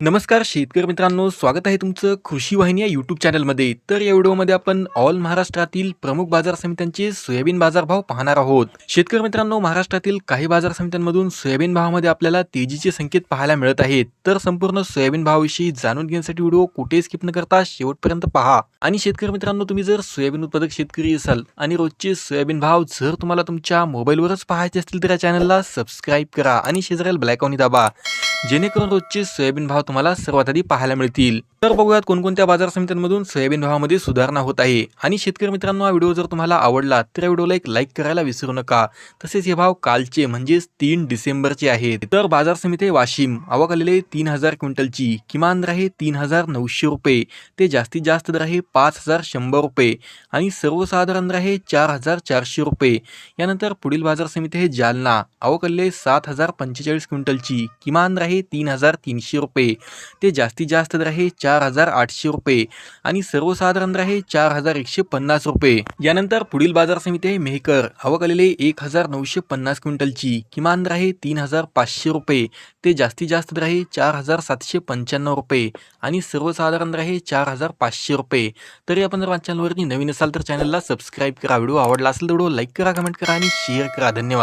नमस्कार शेतकरी मित्रांनो स्वागत आहे तुमचं कृषी वाहिनी या यूट्यूब चॅनलमध्ये तर या व्हिडिओमध्ये आपण ऑल महाराष्ट्रातील प्रमुख बाजार समित्यांचे सोयाबीन बाजारभाव पाहणार आहोत. शेतकरी मित्रांनो महाराष्ट्रातील काही बाजार समित्यांमधून सोयाबीन भावामध्ये आपल्याला तेजीचे संकेत पाहायला मिळत आहेत. तर संपूर्ण सोयाबीन भावाविषयी जाणून घेण्यासाठी व्हिडिओ कुठे स्किप न करता शेवटपर्यंत पहा. आणि शेतकरी मित्रांनो तुम्ही जर सोयाबीन उत्पादक शेतकरी असाल आणि रोजचे सोयाबीन भाव जर तुम्हाला तुमच्या मोबाईलवरच पाहायचे असतील तर या चॅनलला सबस्क्राईब करा आणि शेजारील ब्लॅकॉनी दाबा. जेणेकरून रोजचे सोयाबीन भाव तुम्हाला सर्वात आधी पाहायला मिळतील. तर बघूयात कोणकोणत्या बाजार समित्यांमधून सोयाबीन भावामध्ये सुधारणा होत आहे. आणि शेतकरी मित्रांनो हा व्हिडिओ जर तुम्हाला आवडला तर या व्हिडिओला एक लाईक करायला विसरू नका. तसेच हे भाव कालचे म्हणजेच तीन डिसेंबरचे आहेत. तर बाजार समिती वाशिम. आवक आलेले तीन हजार क्विंटलची. किमान दर आहे तीन हजार नऊशे रुपये. ते जास्तीत जास्त दर आहे पाच हजार शंभर रुपये. आणि सर्वसाधारण दर आहे चार हजार चारशे रुपये. यानंतर पुढील बाजार समिती आहे जालना. आवक आलेले सात हजार पंचेचाळीस क्विंटलची. किमान दर आहे तीन हजार तीनशे रुपये. ते जास्तीत जास्त दर आहे चार हजार आठशे रुपये आणि सर्वसाधारण दर आहे चार हजार एकशे पन्नास रुपये. यानंतर पुढील बाजार समिती आहे मेहकर. आवक आलेले एक हजार नऊशे पन्नास क्विंटलची. किमान दर आहे तीन हजार पाचशे रुपये. ते जास्तीत जास्त दर आहे चार हजार सातशे पंच्याण्णव रुपये आणि सर्वसाधारण दर आहे चार हजार पाचशे रुपये. तरी आपण जर माझ्या चॅनलवरती नवीन असाल तर चॅनलला सबस्क्राईब करा. व्हिडिओ आवडला असेल तर व्हिडिओ लाईक करा कमेंट करा आणि शेअर करा. धन्यवाद.